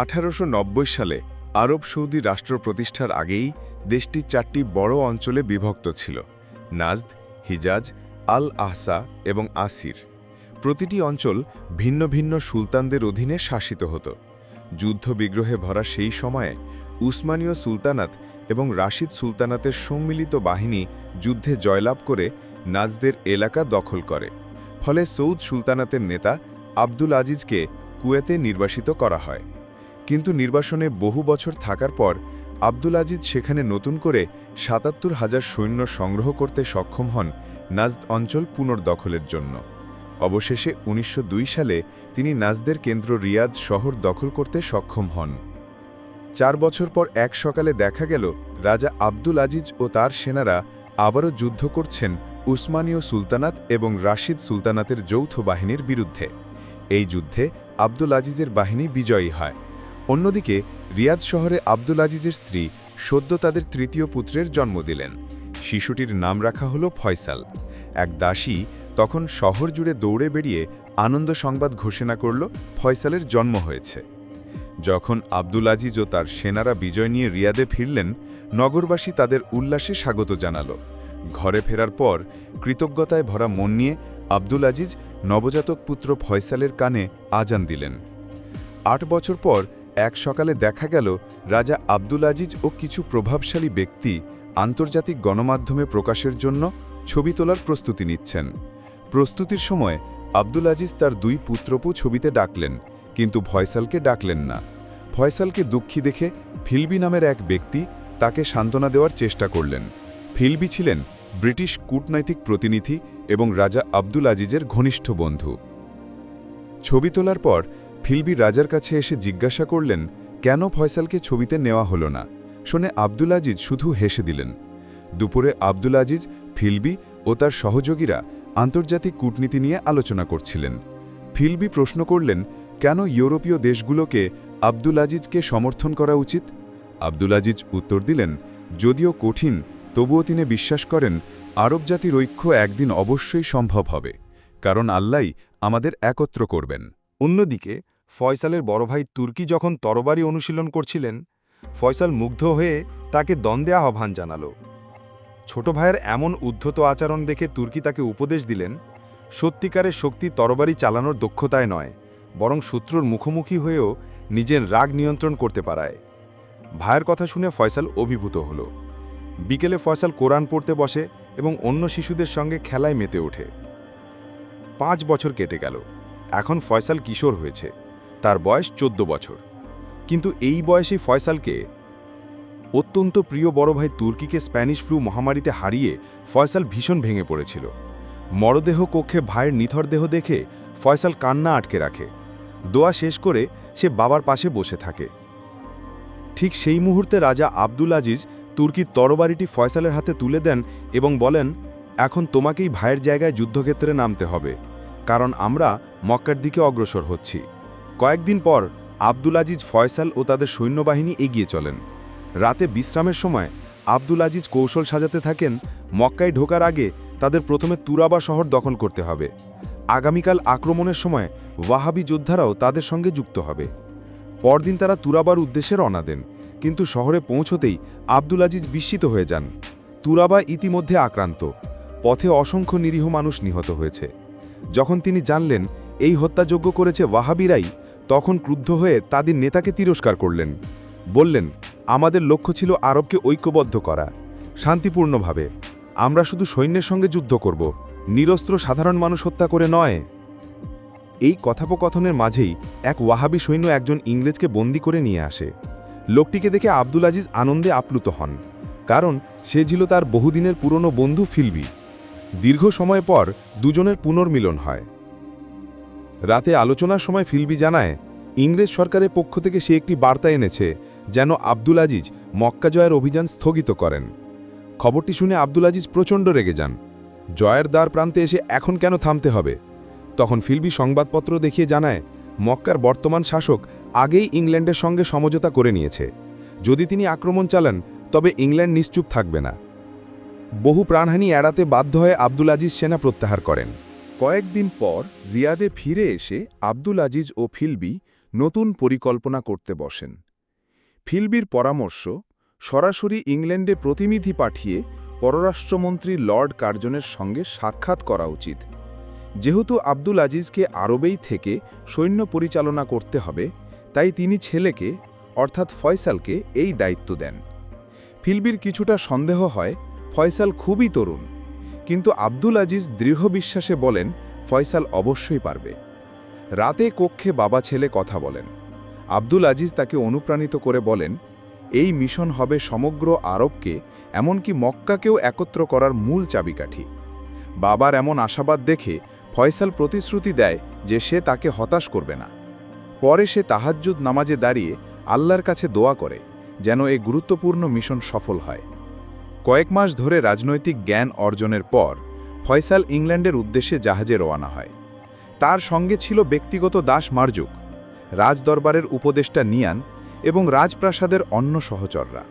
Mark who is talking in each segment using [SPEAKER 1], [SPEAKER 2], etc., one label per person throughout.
[SPEAKER 1] আঠারোশো নব্বই সালে আরব সৌদি রাষ্ট্র প্রতিষ্ঠার আগেই দেশটি চারটি বড় অঞ্চলে বিভক্ত ছিল, নাজদ, হিজাজ আল আহসা এবং আসির। প্রতিটি অঞ্চল ভিন্ন ভিন্ন সুলতানদের অধীনে শাসিত হতো। যুদ্ধ বিগ্রহে ভরা সেই সময়ে উসমানীয় সুলতানাত এবং রাশিদ সুলতানাতের সম্মিলিত বাহিনী যুদ্ধে জয়লাভ করে নাজদের এলাকা দখল করে। ফলে সৌদ সুলতানাতের নেতা আব্দুল আজিজকে কুয়েতে নির্বাসিত করা হয়। কিন্তু নির্বাসনে বহু বছর থাকার পর আব্দুল আজিজ সেখানে নতুন করে সাতাত্তর হাজার সৈন্য সংগ্রহ করতে সক্ষম হন নাজদ অঞ্চল পুনর্দখলের জন্য। অবশেষে উনিশশো দুই সালে তিনি নাজদের কেন্দ্র রিয়াদ শহর দখল করতে সক্ষম হন। চার বছর পর এক সকালে দেখা গেল, রাজা আব্দুল আজিজ ও তার সেনারা আবারও যুদ্ধ করছেন উসমানীয় সুলতানাত এবং রাশিদ সুলতানাতের যৌথ বাহিনীর বিরুদ্ধে। এই যুদ্ধে আব্দুল আজিজের বাহিনী বিজয়ী হয়। অন্যদিকে, রিয়াদ শহরে আব্দুল আজিজের স্ত্রী সদ্য তাদের তৃতীয় পুত্রের জন্ম দিলেন। শিশুটির নাম রাখা হল ফয়সাল। এক দাসী তখন শহর জুড়ে দৌড়ে বেরিয়ে আনন্দ সংবাদ ঘোষণা করল, ফয়সালের জন্ম হয়েছে। যখন আব্দুল আজিজ ও তার সেনারা বিজয় নিয়ে রিয়াদে ফিরলেন, নগরবাসী তাদের উল্লাসে স্বাগত জানাল। ঘরে ফেরার পর কৃতজ্ঞতায় ভরা মন নিয়ে আব্দুল আজিজ নবজাতক পুত্র ফয়সালের কানে আজান দিলেন। আট বছর পর এক সকালে দেখা গেল রাজা আব্দুল আজিজ ও কিছু প্রভাবশালী ব্যক্তি আন্তর্জাতিক গণমাধ্যমে প্রকাশের জন্য ছবি তোলার প্রস্তুতি নিচ্ছেন। প্রস্তুতির সময় আব্দুল আজিজ তার দুই পুত্রপু ছবিতে ডাকলেন, কিন্তু ফয়সালকে ডাকলেন না। ফয়সালকে দুঃখী দেখে ফিলবি নামের এক ব্যক্তি তাকে সান্ত্বনা দেওয়ার চেষ্টা করলেন। ফিলবি ছিলেন ব্রিটিশ কূটনৈতিক প্রতিনিধি এবং রাজা আব্দুল আজিজের ঘনিষ্ঠ বন্ধু। ছবি তোলার পর ফিলবি রাজার কাছে এসে জিজ্ঞাসা করলেন, কেন ফয়সালকে ছবিতে নেওয়া হলো না? শুনে আব্দুল আজিজ শুধু হেসে দিলেন। দুপুরে আব্দুল আজিজ, ফিলবি ও তার সহযোগীরা আন্তর্জাতিক কূটনীতি নিয়ে আলোচনা করছিলেন। ফিলবি প্রশ্ন করলেন, কেন ইউরোপীয় দেশগুলোকে আব্দুল আজিজকে সমর্থন করা উচিত? আব্দুল আজিজ উত্তর দিলেন, যদিও কঠিন, তবুও তিনি বিশ্বাস করেন, আরব জাতির ঐক্য একদিন অবশ্যই সম্ভব হবে, কারণ আল্লাই আমাদের একত্র করবেন।
[SPEAKER 2] অন্যদিকে ফয়সালের বড় ভাই তুর্কি যখন তরবারি অনুশীলন করছিলেন, ফয়সাল মুগ্ধ হয়ে তাকে দ্বন্দ্বে আহ্বান জানালো। ছোট ভাইয়ের এমন উদ্ধত আচরণ দেখে তুর্কি তাকে উপদেশ দিলেন, সত্যিকারের শক্তি তরবারি চালানোর দক্ষতায় নয়, বরং শত্রুর মুখোমুখি হয়েও নিজের রাগ নিয়ন্ত্রণ করতে পারায়। ভাইয়ের কথা শুনে ফয়সাল অভিভূত হল। বিকেলে ফয়সাল কোরআন পড়তে বসে এবং অন্য শিশুদের সঙ্গে খেলায় মেতে ওঠে। পাঁচ বছর কেটে গেল। এখন ফয়সাল কিশোর হয়েছে। তার বয়স চোদ্দ বছর। কিন্তু এই বয়সে ফয়সালকে অত্যন্ত প্রিয় বড় ভাই তুর্কিকে স্প্যানিশ ফ্লু মহামারীতে হারিয়ে ফয়সাল ভীষণ ভেঙে পড়েছিল। মরদেহ কক্ষে ভাইয়ের নিথর দেহ দেখে ফয়সাল কান্না আটকে রাখে। দোয়া শেষ করে সে বাবার পাশে বসে থাকে। ঠিক সেই মুহূর্তে রাজা আব্দুল আজিজ তুর্কির তরবারিটি ফয়সালের হাতে তুলে দেন এবং বলেন, এখন তোমাকেই ভাইয়ের জায়গায় যুদ্ধক্ষেত্রে নামতে হবে, কারণ আমরা মক্কার দিকে অগ্রসর হচ্ছি। কয়েকদিন পর আব্দুল আজিজ ফয়সাল ও তাদের সৈন্যবাহিনী এগিয়ে চলেন। রাতে বিশ্রামের সময় আব্দুল আজিজ কৌশল সাজাতে থাকেন, মক্কায় ঢোকার আগে তাদের প্রথমে তুরাবা শহর দখল করতে হবে। আগামীকাল আক্রমণের সময় ওয়াহাবি যোদ্ধারাও তাদের সঙ্গে যুক্ত হবে। পরদিন তারা তুরাবার উদ্দেশ্যে রওনা দেন, কিন্তু শহরে পৌঁছতেই আব্দুল আজিজ বিস্মিত হয়ে যান। তুরাবা ইতিমধ্যে আক্রান্ত, পথে অসংখ্য নিরীহ মানুষ নিহত হয়েছে। যখন তিনি জানলেন এই হত্যাযোগ্য করেছে ওয়াহাবিরাই, তখন ক্রুদ্ধ হয়ে তাদের নেতাকে তিরস্কার করলেন। বললেন, আমাদের লক্ষ্য ছিল আরবকে ঐক্যবদ্ধ করা। শান্তিপূর্ণভাবে। আমরা শুধু সৈন্যের সঙ্গে যুদ্ধ করব। নিরস্ত্র সাধারণ মানুষ হত্যা করে নয়। এই কথোপকথনের মাঝেই এক ওয়াহাবি সৈন্য একজন ইংরেজকে বন্দি করে নিয়ে আসে। লোকটিকে দেখে আব্দুল আজিজ আনন্দে আপ্লুত হন, কারণ সে ছিল তার বহুদিনের পুরনো বন্ধু ফিলবি। দীর্ঘ সময় পর দুজনের পুনর্মিলন হয়। রাতে আলোচনার সময় ফিলবি জানায়, ইংরেজ সরকারের পক্ষ থেকে সে একটি বার্তা এনেছে, যেন আব্দুল আজিজ মক্কা জয়ের অভিযান স্থগিত করেন। খবরটি শুনে আব্দুল আজিজ প্রচণ্ড রেগে যান। জয়ের দ্বার প্রান্তে এসে এখন কেন থামতে হবে? তখন ফিলবি সংবাদপত্র দেখিয়ে জানায়, মক্কার বর্তমান শাসক আগেই ইংল্যান্ডের সঙ্গে সমঝোতা করে নিয়েছে। যদি তিনি আক্রমণ চালান, তবে ইংল্যান্ড নিশ্চুপ থাকবে না। বহু প্রাণহানি এড়াতে বাধ্য হয়ে আব্দুল আজিজ সেনা প্রত্যাহার করেন।
[SPEAKER 1] কয়েকদিন পর রিয়াদে ফিরে এসে আব্দুল আজিজ ও ফিলবি
[SPEAKER 3] নতুন পরিকল্পনা করতে বসেন। ফিলবির পরামর্শ, সরাসরি ইংল্যান্ডে প্রতিনিধি পাঠিয়ে পররাষ্ট্রমন্ত্রী লর্ড কার্জনের সঙ্গে সাক্ষাৎ করা উচিত। যেহেতু আব্দুল আজিজকে আরবেই থেকে সৈন্য পরিচালনা করতে হবে, তাই তিনি ছেলেকে, অর্থাৎ ফয়সালকে, এই দায়িত্ব দেন। ফিলবির কিছুটা সন্দেহ হয়, ফয়সাল খুবই তরুণ। কিন্তু আব্দুল আজিজ দৃঢ় বিশ্বাসে বলেন, ফয়সাল অবশ্যই পারবে। রাতে কক্ষে বাবা ছেলে কথা বলেন। আব্দুল আজিজ তাকে অনুপ্রাণিত করে বলেন, এই মিশন হবে সমগ্র আরবকে, এমনকি মক্কাকেও একত্র করার মূল চাবিকাঠি। বাবার এমন আশাবাদ দেখে ফয়সাল প্রতিশ্রুতি দেয় যে সে তাকে হতাশ করবে না। পরে সে তাহাজ্জুদ নামাজে দাঁড়িয়ে আল্লাহর কাছে দোয়া করে, যেন এই গুরুত্বপূর্ণ মিশন সফল হয়। কয়েক মাস ধরে রাজনৈতিক জ্ঞান অর্জনের পর, ফয়সাল ইংল্যান্ডের উদ্দেশ্যে জাহাজে রওনা হয়। তার সঙ্গে ছিল ব্যক্তিগত দাস মার্জুক, রাজদরবারের উপদেষ্টা নিয়ান এবং রাজপ্রাসাদের অন্য সহচররা।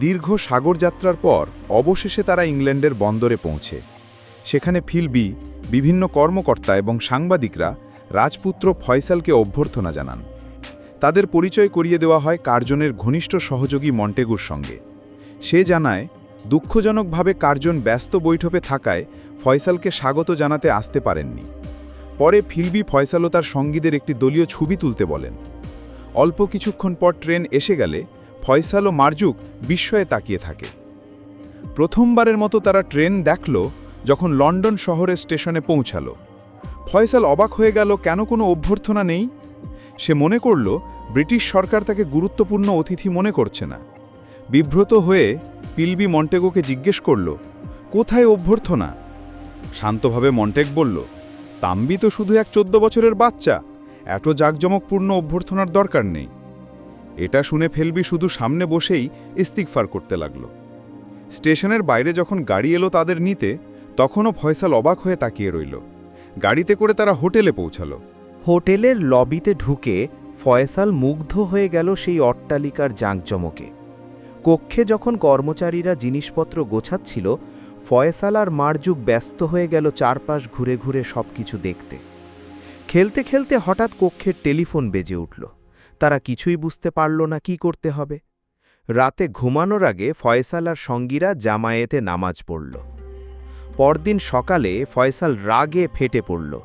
[SPEAKER 3] দীর্ঘ সাগরযাত্রার পর অবশেষে তারা ইংল্যান্ডের বন্দরে পৌঁছে। সেখানে ফিলবি, বিভিন্ন কর্মকর্তা এবং সাংবাদিকরা রাজপুত্র ফয়সালকে অভ্যর্থনা জানান। তাদের পরিচয় করিয়ে দেওয়া হয় কার্জনের ঘনিষ্ঠ সহযোগী মন্টেগুর সঙ্গে। সে জানায় দুঃখজনকভাবে কার্জন ব্যস্ত বৈঠকে থাকায় ফয়সালকে স্বাগত জানাতে আসতে পারেননি। পরে ফিলবি ফয়সাল ও তার সঙ্গীদের একটি দলীয় ছবি তুলতে বলেন। অল্প কিছুক্ষণ পর ট্রেন এসে গেলে ফয়সাল ও মার্জুক বিস্ময়ে তাকিয়ে থাকে। প্রথমবারের মতো তারা ট্রেন দেখল যখন লন্ডন শহরের স্টেশনে পৌঁছালো। ফয়সাল অবাক হয়ে গেল, কেন কোনো অভ্যর্থনা নেই? সে মনে করল, ব্রিটিশ সরকার তাকে গুরুত্বপূর্ণ অতিথি মনে করছে না। বিব্রত হয়ে পিলবি মন্টেগোকে জিজ্ঞেস করল, কোথায় অভ্যর্থনা? শান্তভাবে মন্টেক বলল, তাম্বি তো শুধু এক চোদ্দ বছরের বাচ্চা, এত জাঁকজমকপূর্ণ অভ্যর্থনার দরকার নেই। এটা শুনে ফেলবি শুধু সামনে বসেই ইস্তিকফার করতে লাগল। স্টেশনের বাইরে যখন গাড়ি এলো তাদের নিতে, তখনও ফয়সাল অবাক হয়ে তাকিয়ে রইল। গাড়িতে করে তারা হোটেলে পৌঁছালো।
[SPEAKER 4] হোটেলের লবিতে ঢুকে ফয়সাল মুগ্ধ হয়ে গেল সেই অট্টালিকার জাঁকজমকে। কক্ষে যখন কর্মচারীরা জিনিসপত্র গোছাচ্ছিল, ফয়সাল আর মারজুক ব্যস্ত হয়ে গেল চারপাশ ঘুরে ঘুরে সবকিছু দেখতে। খেলতে খেলতে হঠাৎ কক্ষের টেলিফোন বেজে উঠল। তারা কিছুই বুঝতে পারল না কি করতে হবে। রাতে ঘুমানোর আগে ফয়সাল আর সঙ্গীরা জামায়েতে নামাজ পড়ল। পরদিন সকালে ফয়সাল রাগে ফেটে পড়ল।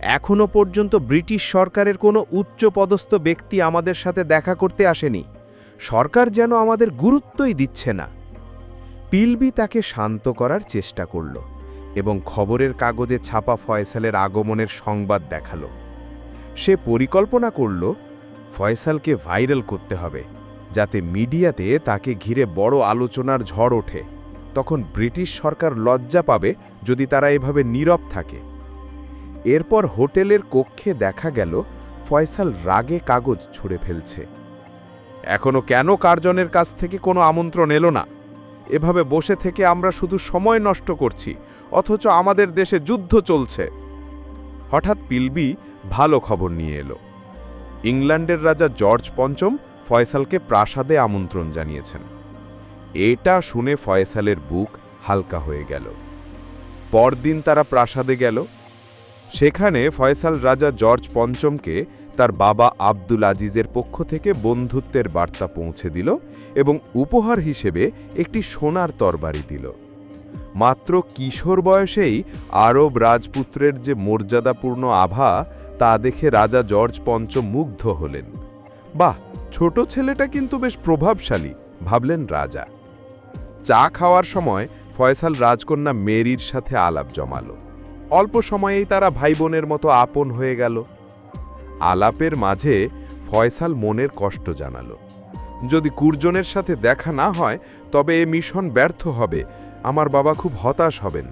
[SPEAKER 4] এখনও পর্যন্ত ব্রিটিশ সরকারের কোনো উচ্চপদস্থ ব্যক্তি আমাদের সাথে দেখা করতে আসেনি। সরকার যেন আমাদের গুরুত্বই দিচ্ছে না। পিলবি তাকে শান্ত করার চেষ্টা করল এবং খবরের কাগজে ছাপা ফয়সালের আগমনের সংবাদ দেখাল। সে পরিকল্পনা করল, ফয়সালকে ভাইরাল করতে হবে, যাতে মিডিয়াতে তাকে ঘিরে বড় আলোচনার ঝড় ওঠে। তখন ব্রিটিশ সরকার লজ্জা পাবে যদি তারা এভাবে নীরব থাকে। এরপর হোটেলের কক্ষে দেখা গেল, ফয়সাল রাগে কাগজ ছুঁড়ে ফেলছে। এখনও কেন কার্জনের কাছ থেকে কোনো আমন্ত্রণ এলো না? এভাবে বসে থেকে আমরা শুধু সময় নষ্ট করছি, অথচ আমাদের দেশে যুদ্ধ চলছে। হঠাৎ পিলবি ভালো খবর নিয়ে এলো। ইংল্যান্ডের রাজা জর্জ পঞ্চম ফয়সালকে প্রাসাদে আমন্ত্রণ জানিয়েছেন। এটা শুনে ফয়সালের বুক হালকা হয়ে গেল। পরদিন তারা প্রাসাদে গেল। সেখানে ফয়সাল রাজা জর্জ পঞ্চমকে তার বাবা আব্দুল আজিজের পক্ষ থেকে বন্ধুত্বের বার্তা পৌঁছে দিল এবং উপহার হিসেবে একটি সোনার তরবারি দিল। মাত্র কিশোর বয়সেই আরব রাজপুত্রের যে মর্যাদাপূর্ণ আভা, তা দেখে রাজা জর্জ পঞ্চম মুগ্ধ হলেন। বাহ, ছোট ছেলেটা কিন্তু বেশ প্রভাবশালী, ভাবলেন রাজা। চা খাওয়ার সময় ফয়সাল রাজকন্যা মেরির সাথে আলাপ জমালো। অল্প সময়েই তারা ভাই বোনের মতো আপন হয়ে গেল। আলাপের মাঝে ফয়সাল মনের কষ্ট জানালো। যদি কুরজনের সাথে দেখা না হয়, তবে এ মিশন ব্যর্থ হবে। আমার বাবা খুব হতাশ হবেন।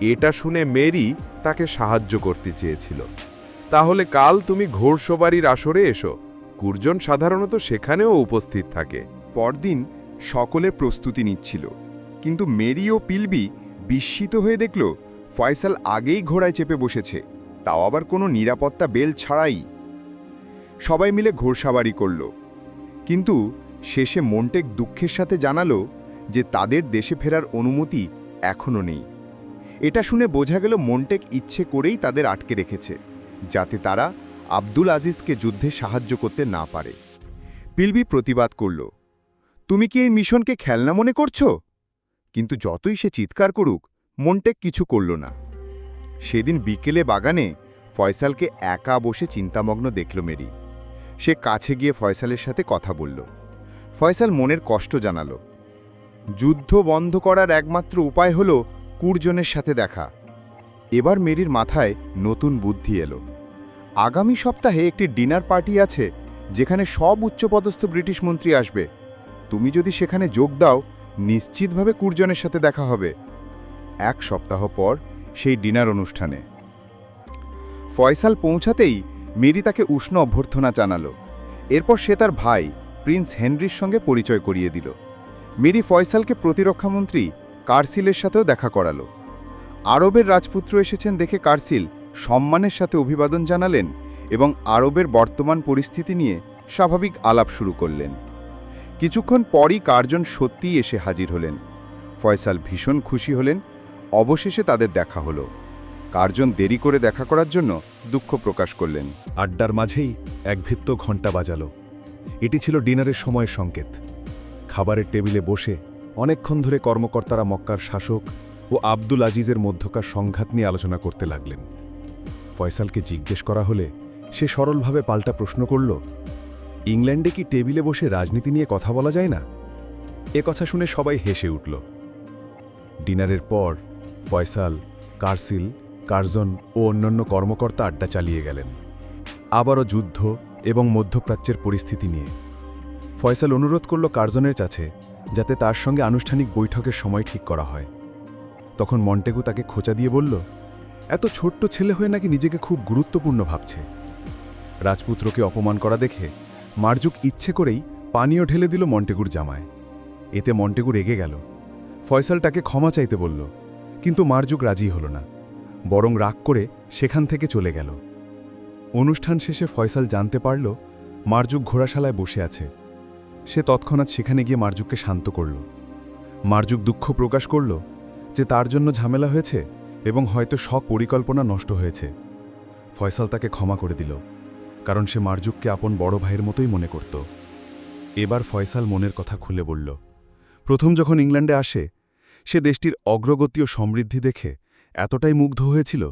[SPEAKER 4] এটা শুনে মেরি তাকে সাহায্য করতে চেয়েছিল। তাহলে কাল তুমি ঘোড়সবাড়ির আসরে এসো। কুরজন সাধারণত সেখানেও উপস্থিত থাকে।
[SPEAKER 3] পরদিন সকলে প্রস্তুতি নিচ্ছিল। কিন্তু মেরি ও পিলবি বিস্মিত হয়ে দেখল, ফয়সাল আগেই ঘোড়ায় চেপে বসেছে। তাও আবার কোনো নিরাপত্তা বেল ছাড়াই। সবাই মিলে ঘোড়সাবাড়ি করল। কিন্তু শেষে মন্টেক দুঃখের সাথে জানালো যে তাদের দেশে ফেরার অনুমতি এখনও নেই। এটা শুনে বোঝা গেল মন্টেক ইচ্ছে করেই তাদের আটকে রেখেছে, যাতে তারা
[SPEAKER 1] আব্দুল আজিজকে যুদ্ধে সাহায্য করতে না পারে। পিলবি প্রতিবাদ করল, তুমি কি এই মিশনকে খেলনা মনে করছ? কিন্তু যতই সে চিৎকার করুক, মন্টেক কিছু করল না। সেদিন বিকেলে বাগানে ফয়সালকে একা বসে চিন্তামগ্ন দেখল মেরি। সে কাছে গিয়ে ফয়সালের সাথে কথা বলল। ফয়সাল মনের কষ্ট জানালো। যুদ্ধ বন্ধ করার একমাত্র উপায় হল কুরজনের সাথে দেখা। এবার মেরির মাথায় নতুন বুদ্ধি এলো। আগামী সপ্তাহে একটি ডিনার পার্টি আছে, যেখানে সব উচ্চপদস্থ ব্রিটিশ মন্ত্রী আসবে। তুমি যদি সেখানে যোগ দাও, নিশ্চিতভাবে কুরজনের সাথে দেখা হবে। এক সপ্তাহ পর সেই ডিনার অনুষ্ঠানে। ফয়সাল পৌঁছাতেই মেরি তাকে উষ্ণ অভ্যর্থনা জানালো। এরপর সে তার ভাই, প্রিন্স হেনরির সঙ্গে পরিচয় করিয়ে দিল। মেরি ফয়সালকে প্রতিরক্ষামন্ত্রী কার্সিলের সাথেও দেখা করালো। আরবের রাজপুত্র এসেছেন দেখে কার্সিল সম্মানের সাথে অভিবাদন জানালেন এবং আরবের বর্তমান পরিস্থিতি নিয়ে স্বাভাবিক আলাপ শুরু করলেন। কিছুক্ষণ পরই কার্জন সত্যিই এসে হাজির হলেন। ফয়সাল ভীষণ খুশি হলেন অবশেষে তাদের দেখা হলো। কার্জন দেরি করে দেখা করার জন্য দুঃখ প্রকাশ করলেন।
[SPEAKER 2] আড্ডার মাঝেই এক ভিত্ত ঘণ্টা বাজালো। এটি ছিল ডিনারের সময়ের সংকেত। খাবারের টেবিলে বসে অনেকক্ষণ ধরে কর্মকর্তারা মক্কার শাসক ও আব্দুল আজিজের মধ্যকার সংঘাত নিয়ে আলোচনা করতে লাগলেন। ফয়সালকে জিজ্ঞেস করা হলে সে সরলভাবে পাল্টা প্রশ্ন করল, ইংল্যান্ডে কি টেবিলে বসে রাজনীতি নিয়ে কথা বলা যায় না? এ কথা শুনে সবাই হেসে উঠল। ডিনারের পর ফয়সাল, কারসিল, কার্জন ও অন্যান্য কর্মকর্তা আড্ডা চালিয়ে গেলেন। আবারও যুদ্ধ এবং মধ্যপ্রাচ্যের পরিস্থিতি নিয়ে। ফয়সাল অনুরোধ করল কার্জনের কাছে যাতে তার সঙ্গে আনুষ্ঠানিক বৈঠকের সময় ঠিক করা হয়। তখন মন্টেগু তাকে খোঁচা দিয়ে বলল, এত ছোট্ট ছেলে হয়ে নাকি নিজেকে খুব গুরুত্বপূর্ণ ভাবছে? রাজপুত্রকে অপমান করা দেখে মার্জুক ইচ্ছে করেই পানীয় ঢেলে দিল মন্টেগুর জামায়। এতে মন্টেগু রেগে গেল। ফয়সাল তাকে ক্ষমা চাইতে বলল কিন্তু মার্জুক রাজি হল না, বরং রাগ করে সেখান থেকে চলে গেল। অনুষ্ঠান শেষে ফয়সাল জানতে পারল মার্জুক ঘোড়াশালায় বসে আছে। সে তৎক্ষণাৎ সেখানে গিয়ে মার্জুককে শান্ত করল। মার্জুক দুঃখ প্রকাশ করল যে তার জন্য ঝামেলা হয়েছে এবং হয়তো সব পরিকল্পনা নষ্ট হয়েছে। ফয়সাল তাকে ক্ষমা করে দিল, কারণ সে মার্জুককে আপন বড় ভাইয়ের মতোই মনে করত। এবার ফয়সাল মনের কথা খুলে বলল, প্রথম যখন ইংল্যান্ডে আসে সে দেশটির অগ্রগতি ও সমৃদ্ধি দেখে এতটাই মুগ্ধ হয়েছিল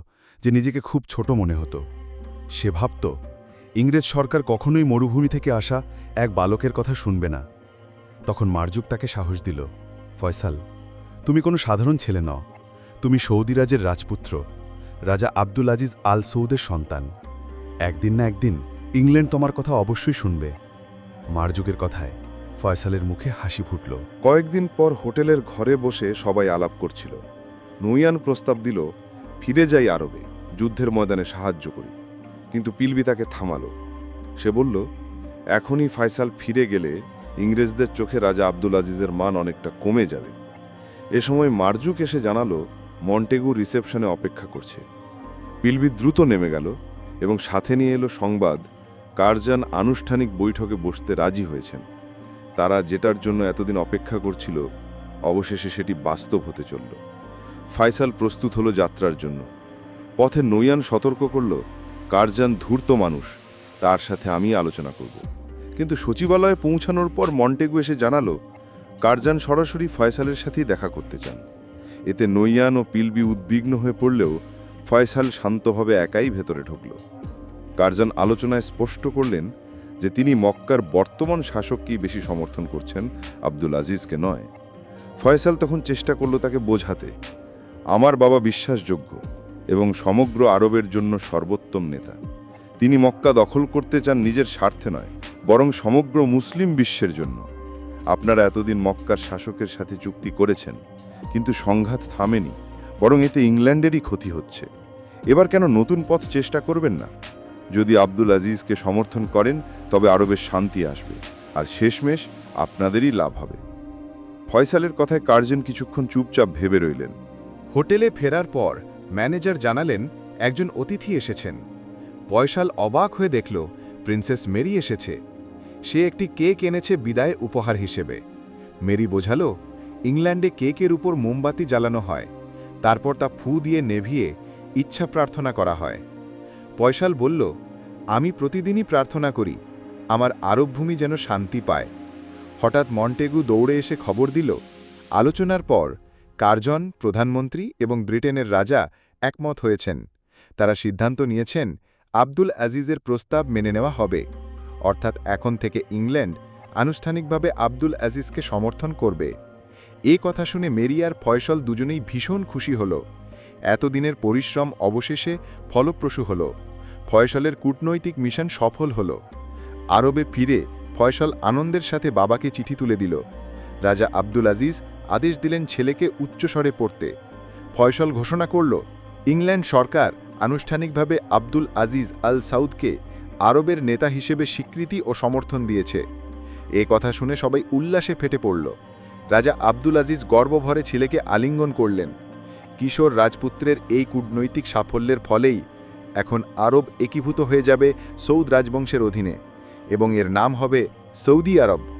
[SPEAKER 2] যে নিজেকে খুব ছোট মনে হতো। সে ভাবত, ইংরেজ সরকার কখনোই মরুভূমি থেকে আসা এক বালকের কথা শুনবে না। তখন মার্জুক তাকে সাহস দিল, ফয়সাল, তুমি কোনো সাধারণ ছেলে নও, তুমি সৌদিরাজের রাজপুত্র, রাজা আব্দুল আজিজ আল সৌদের সন্তান। একদিন না একদিন ইংল্যান্ড তোমার কথা অবশ্যই শুনবে। মার্জুকের কথায় ফয়সালের মুখে হাসি ফুটল।
[SPEAKER 3] কয়েকদিন পর হোটেলের ঘরে বসে সবাই আলাপ করছিল। নুইয়ান প্রস্তাব দিল, ফিরে যাই আরবে, যুদ্ধের ময়দানে সাহায্য করি। কিন্তু পিলবি তাকে থামালো। সে বলল, এখনই ফাইসাল ফিরে গেলে ইংরেজদের চোখে রাজা আব্দুল আজিজের মান অনেকটা কমে যাবে। এ সময় মার্জুক এসে জানালো, মন্টেগু রিসেপশনে অপেক্ষা করছে। পিলবি দ্রুত নেমে গেল এবং সাথে নিয়ে এলো সংবাদ, কারজান আনুষ্ঠানিক বৈঠকে বসতে রাজি হয়েছেন। তারা যেটার জন্য এতদিন অপেক্ষা করছিল, অবশেষে সেটি বাস্তব হতে চলল। ফাইসাল প্রস্তুত হলো যাত্রার জন্য। পথে নৈয়ান সতর্ক করল কারজান ধূর্ত মানুষ, তার সাথে আমি আলোচনা করব। কিন্তু সচিবালয়ে পৌঁছানোর পর মন্টেগু এসে জানালো কারজান সরাসরি ফয়সালের সাথেই দেখা করতে চান। এতে নৈয়ান ও পিলবি উদ্বিগ্ন হয়ে পড়লেও ফয়সাল শান্তভাবে একাই ভেতরে ঢুকল। কারজান আলোচনায় স্পষ্ট করলেন যে তিনি মক্কার বর্তমান শাসককেই বেশি সমর্থন করছেন আব্দুল আজিজকে নয়। ফয়সাল তখন চেষ্টা করল তাকে বোঝাতে। আমার বাবা বিশ্বাসযোগ্য এবং সমগ্র আরবের জন্য সর্বোত্তম নেতা। তিনি মক্কা দখল করতে চান নিজের স্বার্থে নয়, বরং সমগ্র মুসলিম বিশ্বের জন্য। আপনারা এতদিন মক্কার শাসকের সাথে চুক্তি করেছেন, কিন্তু সংঘাত থামেনি, বরং এতে ইংল্যান্ডেরই ক্ষতি হচ্ছে। এবার কেন নতুন পথ চেষ্টা করবেন না? যদি আব্দুল আজিজকে সমর্থন করেন, তবে আরবের শান্তি আসবে। আর শেষমেশ আপনাদেরই লাভ হবে। ফয়সালের কথায় কার্জন কিছুক্ষণ চুপচাপ ভেবে রইলেন।
[SPEAKER 5] হোটেলে ফেরার পর ম্যানেজার জানালেন, একজন অতিথি এসেছেন। পয়সাল অবাক হয়ে দেখল, প্রিন্সেস মেরি এসেছে। সে একটি কেক এনেছে বিদায় উপহার হিসেবে। মেরি বোঝালো, ইংল্যান্ডে কেকের উপর মোমবাতি জ্বালানো হয়। তারপর তা ফু দিয়ে নেভিয়ে ইচ্ছা প্রার্থনা করা হয়। পয়সাল বলল, আমি প্রতিদিনই প্রার্থনা করি, আমার আরব ভূমি যেন শান্তি পায়। হঠাৎ মন্টেগু দৌড়ে এসে খবর দিল, আলোচনার পর কার্জন, প্রধানমন্ত্রী এবং ব্রিটেনের রাজা একমত হয়েছেন। তারা সিদ্ধান্ত নিয়েছেন আব্দুল আজিজের প্রস্তাব মেনে নেওয়া হবে। অর্থাৎ এখন থেকে ইংল্যান্ড আনুষ্ঠানিকভাবে আব্দুল আজিজকে সমর্থন করবে। এ কথা শুনে মেরি আর ফয়সল দুজনেই ভীষণ খুশি হল। এতদিনের পরিশ্রম অবশেষে ফলপ্রসূ হল। ফয়সলের কূটনৈতিক মিশন সফল হল। আরবে ফিরে ফয়সল আনন্দের সাথে বাবাকে চিঠি তুলে দিল। রাজা আব্দুল আজিজ আদেশ দিলেন ছেলেকে উচ্চস্বরে পড়তে। ফয়সল ঘোষণা করল, ইংল্যান্ড সরকার আনুষ্ঠানিকভাবে আব্দুল আজিজ আল সাউদকে আরবের নেতা হিসেবে স্বীকৃতি ও সমর্থন দিয়েছে। এ কথা শুনে সবাই উল্লাসে ফেটে পড়ল। রাজা আব্দুল আজিজ গর্বভরে ছেলেকে আলিঙ্গন করলেন। কিশোর রাজপুত্রের এই কূটনৈতিক সাফল্যের ফলেই এখন আরব একীভূত হয়ে যাবে সৌদ রাজবংশের অধীনে এবং এর নাম হবে সৌদি আরব।